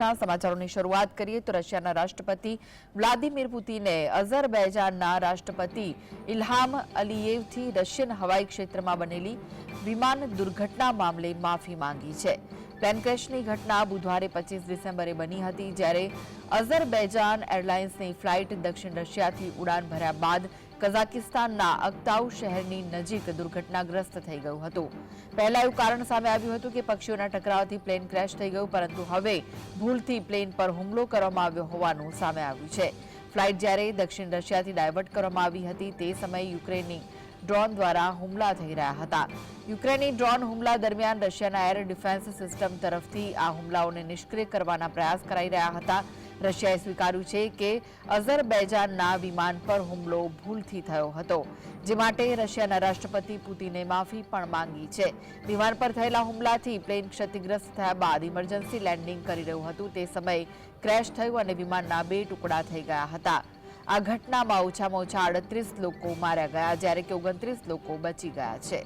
સમાચારોની શરૂઆત કરીએ તો રશિયાના રાષ્ટ્રપતિ વ્લાદિમીર પુતિને અઝરબૈજાનના રાષ્ટ્રપતિ ઇલ્હામ અલીયેવથી રશિયન હવાઈ ક્ષેત્રમાં બનેલી વિમાન દુર્ઘટના મામલે માફી માંગી છે. પ્લેન ક્રેશની ઘટના બુધવારે પચીસ ડિસેમ્બરે બની હતી, જ્યારે અઝરબૈજાન એરલાઇન્સની ફ્લાઇટ દક્ષિણ રશિયાથી ઉડાન ભર્યા બાદ કઝાકિસ્તાનના અક્તાઉ શહેરની નજીક દુર્ઘટનાગ્રસ્ત થઈ ગયું હતું. પહેલા એવું કારણ સામે આવ્યું હતું કે પક્ષીઓના ટકરાવથી પ્લેન ક્રેશ થઈ ગયું, પરંતુ હવે ભૂલથી પ્લેન પર હુમલો કરવામાં આવ્યો હોવાનું સામે આવ્યું છે. ફ્લાઇટ જ્યારે દક્ષિણ રશિયાથી ડાયવર્ટ કરવામાં આવી હતી, તે સમયે યુક્રેનની ડ્રોન દ્વારા હુમલા થઈ રહ્યા હતા. યુક્રેની ડ્રોન હુમલા દરમિયાન રશિયાના એર ડિફેન્સ સિસ્ટમ તરફથી આ હુમલાઓને નિષ્ક્રિય કરવાના પ્રયાસ કરાઈ રહ્યા હતા. રશિયાએ સ્વીકાર્યું છે કે અઝરબૈજાનના વિમાન પર હુમલો ભૂલથી થયો હતો, જે માટે રશિયાના રાષ્ટ્રપતિ પુતિને માફી પણ માંગી છે. વિમાન પર થયેલા હુમલાથી પ્લેન ક્ષતિગ્રસ્ત થયા બાદ ઇમરજન્સી લેન્ડિંગ કરી રહ્યું હતું. તે સમયે ક્રેશ થયું અને વિમાનના બે ટુકડા થઈ ગયા હતા. આ ઘટનામાં ઓછામાં ઓછા આડત્રીસ લોકો માર્યા ગયા, જ્યારે કે ઓગણત્રીસ લોકો બચી ગયા છે.